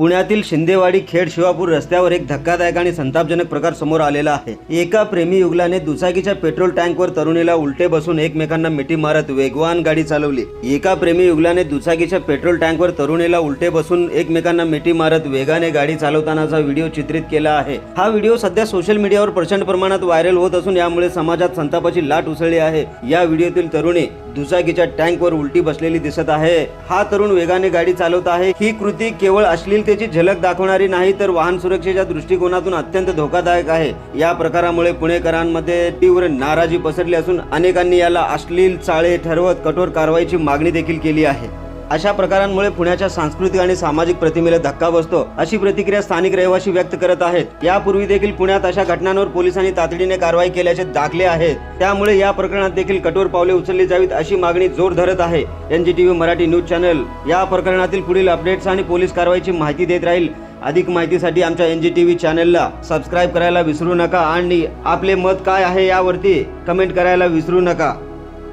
पुण्यातील शिंदेवाडी खेड शिवापूर रस्त्यावर एक धक्कादायक आणि संतापजनक प्रकार समोर आलेला आहे. एका प्रेमी युगलाने दुचाकीच्या पेट्रोल टँकवर तरुणीला उलटे बसून एकमेकांना मिठी मारत वेगवान गाडी चालवली. एका प्रेमी युगलाने दुचाकीच्या पेट्रोल टँकवर तरुणीला उलटे बसून एकमेकांना मिठी मारत वेगाने गाडी चालवतानाचा व्हिडिओ चित्रित केला आहे. हा व्हिडिओ सध्या सोशल मीडियावर प्रचंड प्रमाणात व्हायरल होत असून यामुळे समाजात संतापाची लाट उसळली आहे. या व्हिडिओतील तरुणी दुचाकीच्या टँकवर उलटी बसलेली दिसत आहे. हा तरुण वेगाने गाडी चालवत आहे. ही कृती केवळ अश्लीलतेची झलक दाखवणारी नाही तर वाहन सुरक्षेच्या दृष्टिकोनातून अत्यंत धोकादायक आहे. या प्रकारामुळे पुणेकरांमध्ये तीव्र नाराजी पसरली असून अनेकांनी याला अश्लील चाळे ठरवत कठोर कारवाईची मागणी देखील केली आहे. अशा प्रकारांमुळे पुण्याच्या सांस्कृतिक आणि सामाजिक प्रतिमेला धक्का बसतो अशी प्रतिक्रिया स्थानिक रहिवासी व्यक्त करत आहेत. यापूर्वी देखील पुण्यात अशा घटनांवर पोलिसांनी तातडीने कारवाई केल्याचे दाखले आहेत. त्यामुळे या प्रकरणात देखील कठोर पावले उचलली जावीत अशी मागणी जोर धरत आहे. एनजीटीव्ही मराठी न्यूज चॅनल या प्रकरणातील पुढील अपडेट्स आणि पोलीस कारवाईची माहिती देत राहील. अधिक माहितीसाठी आमच्या एन जी टी व्ही चॅनलला सबस्क्राईब करायला विसरू नका आणि आपले मत काय आहे यावरती कमेंट करायला विसरू नका.